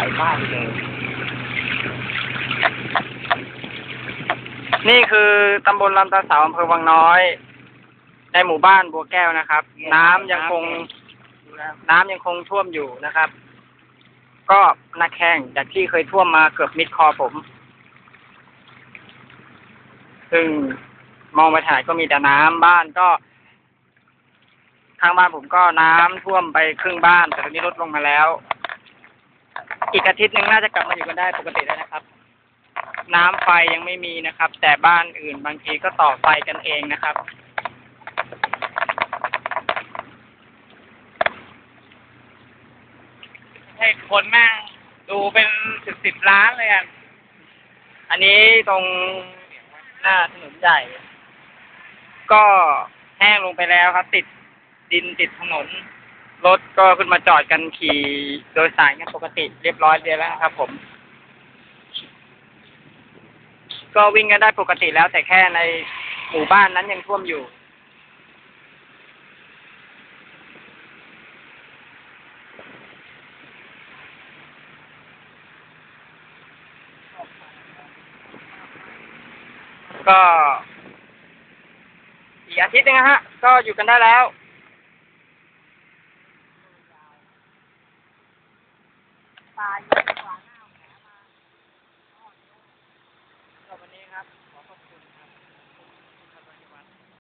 ไปบ้านเลย นี่คือตำบลลำตาเสาอำเภอวังน้อย ในหมู่บ้านบัวแก้วนะครับ น้ำยังคง น้ำยังคงท่วมอยู่นะครับ ก็นักแข้งจากที่เคยท่วมมาเกือบมิดคอผม ซึ่งมองไปถ่ายก็มีแต่น้ำบ้านก็ทางบ้านผมก็น้ำท่วมไปครึ่งบ้าน แต่ตอนนี้ลดลงมาแล้ว อีกอาทิตย์หนึ่งน่าจะกลับมาอยู่กันได้ปกติแล้วนะครับ น้ำไฟยังไม่มีนะครับ แต่บ้านอื่นบางทีก็ต่อไฟกันเองนะครับ ให้คนแม่งดูเป็นสิบสิบล้านเลยอะอันนี้ตรงหน้าถนนใหญ่ ก็แห้งลงไปแล้วครับ ติดดินติดถนน รถก็ขึ้นมาจอดกันขี่โดยสารกันปกติเรียบร้อยเลยแล้วนะครับ ผม ก็วิ่งกันได้ปกติแล้ว แต่แค่ในหมู่บ้านนั้นยังท่วมอยู่ก็อีกอาทิตย์นึงนะฮะ ก็อยู่กันได้แล้ว ปลาเยอะกว่าหน้าแผลมาก็วันนี้ครับ